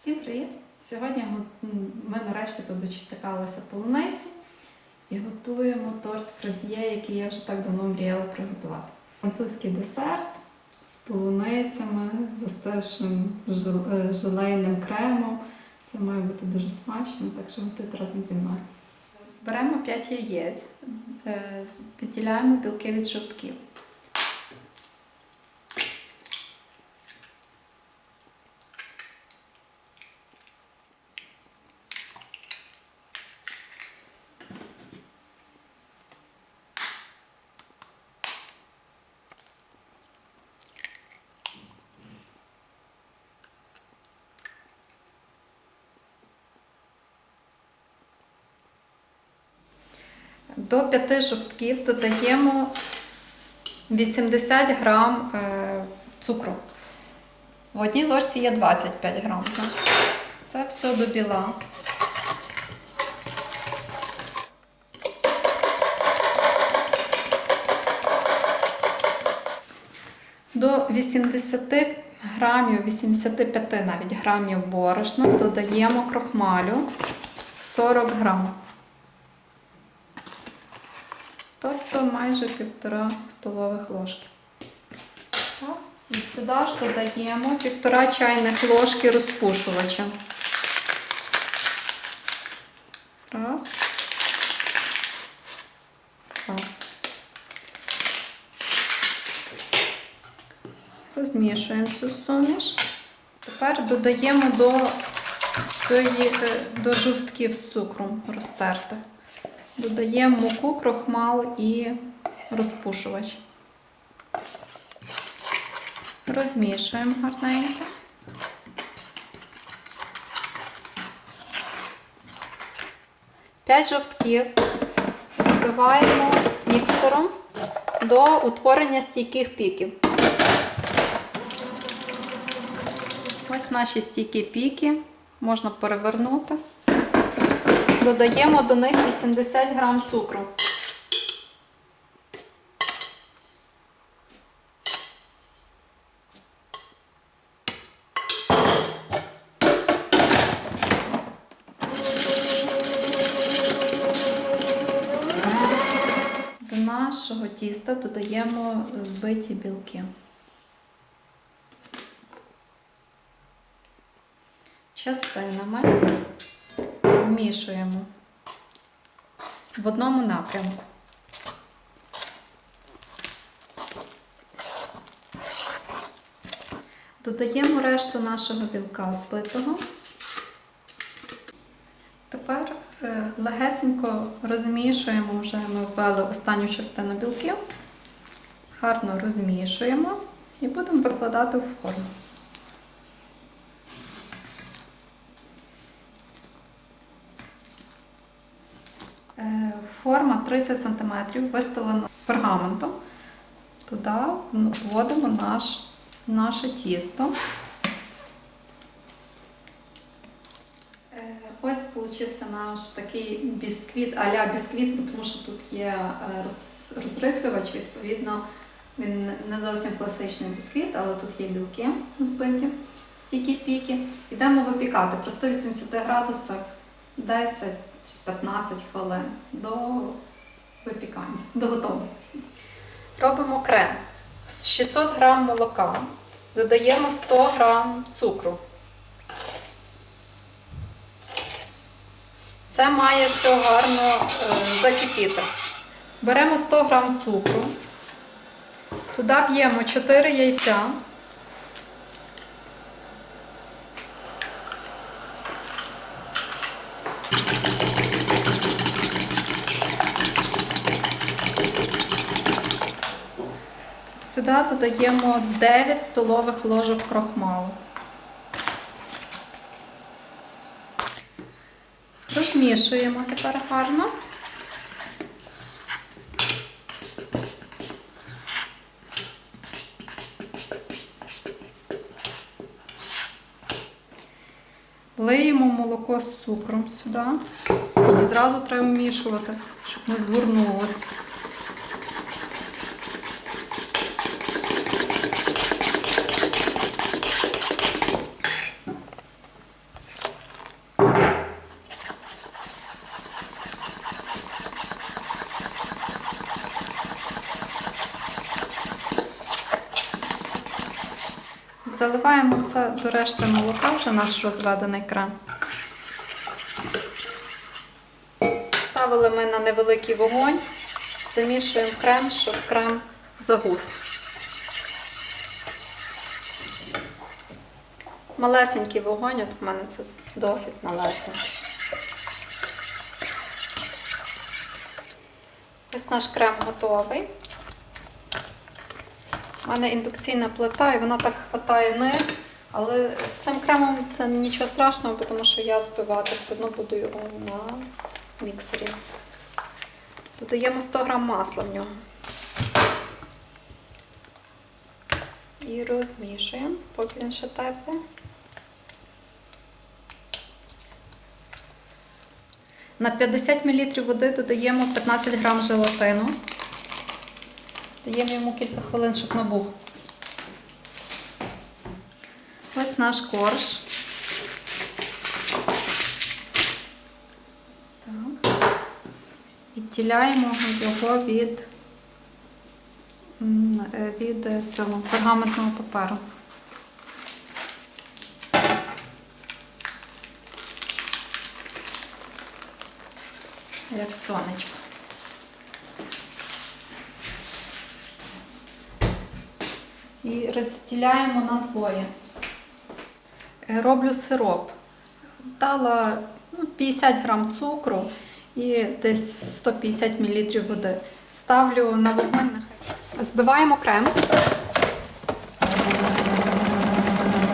Всім привіт! Сьогодні ми нарешті тут дочекалися полуниці і готуємо торт фразьє, який я вже так давно мріяла приготувати. Французький десерт з полуницями, з застигшим жел- е, желейним кремом. Все має бути дуже смачно, так що готуйте разом зі мною. Беремо 5 яєць, е, відділяємо білки від жовтків. До 5 жовтків додаємо 80 грам е, цукру. В одній ложці є 25 грам. Це все до біла. До 80 грамів, 85 навіть грамів борошна додаємо крохмалю 40 грам. Тобто майже півтора столових ложки. Так. І сюди ж додаємо півтора чайних ложки розпушувача. Раз. Так. Розмішуємо цю суміш. Тепер додаємо до, е, до жовтків з цукром розтертих. Додаємо муку, крохмал і розпушувач. Розмішуємо гарненько. П'ять жовтків збиваємо міксером до утворення стійких піків. Ось наші стійкі піки можна перевернути. Додаємо до них 80 грам цукру. До нашого тіста додаємо збиті білки. Частинами вмішуємо в одному напрямку. Додаємо решту нашого білка збитого. Тепер е, легесенько розмішуємо, вже ми ввели останню частину білків. Гарно розмішуємо і будемо викладати в форму. Форма 30 см вистелена пергаментом. Туди вводимо наш, наше тісто. Е, Ось получився наш такий бісквіт, а-ля бісквіт, тому що тут є е, роз, розрихлювач, відповідно, він не зовсім класичний бісквіт, але тут є білки збиті, стійкі піки. Йдемо випікати при 180 градусах 10 15 хвилин до випікання, до готовності. Робимо крем з 600 грам молока, додаємо 100 грам цукру. Це має все гарно е, закипіти. Беремо 100 грам цукру, туди б'ємо 4 яйця. Сюди додаємо 9 столових ложок крохмалу. Розмішуємо тепер гарно. Лиємо молоко з цукром сюди. І зразу треба вмішувати, щоб не згорнулося. Заливаємо це до решти молока, вже наш розведений крем. Ставили ми на невеликий вогонь, замішуємо крем, щоб крем загус. Малесенький вогонь, от в мене це досить малесенький. Ось наш крем готовий. У мене індукційна плита, і вона так хватає низ. Але з цим кремом це нічого страшного, тому що я збивати все одно буду його на міксері. Додаємо 100 г масла в нього. І розмішуємо, поки він ще теплий. На 50 мл води додаємо 15 г желатину. Даємо йому кілька хвилин, щоб набух. Ось наш корж. Так. Відділяємо його від, е, від цього пергаментного паперу. Як сонечко. І розділяємо на двоє. Е, Роблю сироп. Дала ну, 50 грам цукру і десь 150 мл води. Ставлю на вогонь. Збиваємо крем.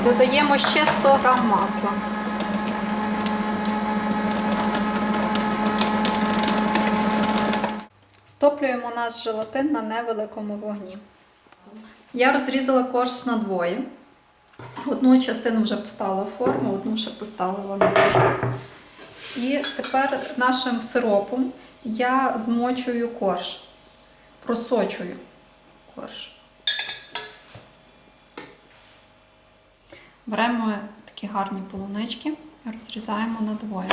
Додаємо ще 100 грам масла. Стоплюємо наш желатин на невеликому вогні. Я розрізала корж на двоє. Одну частину вже поставила в форму, одну ще поставила на дошку. І тепер нашим сиропом я змочую корж, просочую корж. Беремо такі гарні полунички, розрізаємо на двоє.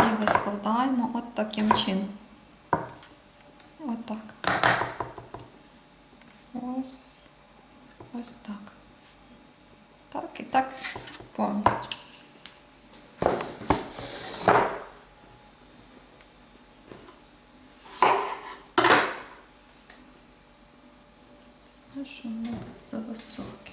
І вискладаємо от таким чином. Отак. Ось. Ось так. Так і так повністю. Знаю, що воно зависоке.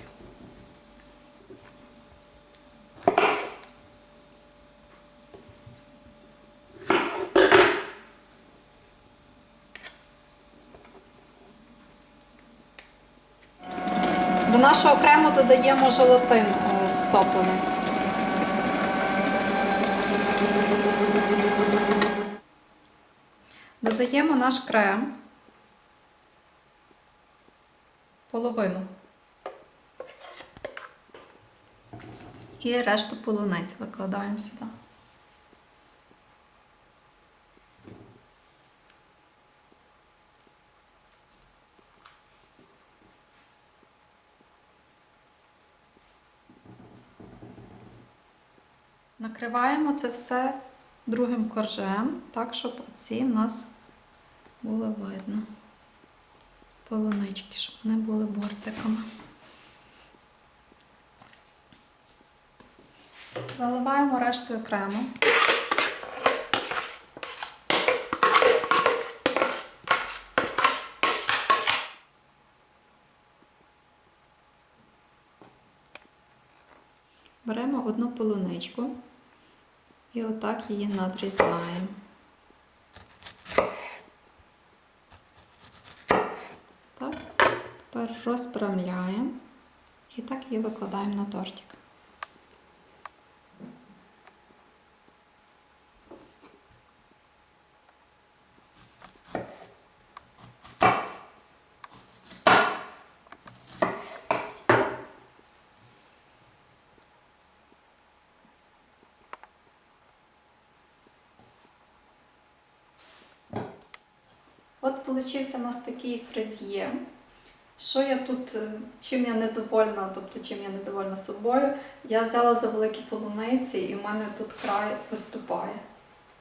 До нашого крему додаємо желатин е, стоплений. Додаємо наш крем. Половину. І решту полуниць викладаємо сюди. Накриваємо це все другим коржем, так, щоб оці в нас було видно. Полунички, щоб вони були бортиками. Заливаємо рештою крему. Беремо одну полуничку і отак її надрізаємо. Так, тепер розпрямляємо і так її викладаємо на тортик. От получився у нас такий фрезє. Що я тут, е, чим я недовольна, тобто чим я недовольна собою, я взяла за великі полуниці і в мене тут край виступає.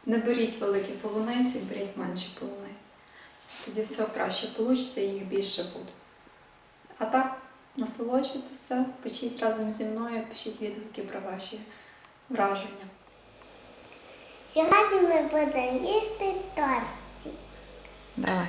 Не беріть великі полуниці, беріть менші полуниці. Тоді все краще вийде, і їх більше буде. А так, насолоджуйтеся, пишіть разом зі мною, пишіть відгуки про ваші враження. Сьогодні ми будемо їсти тортик. Давай.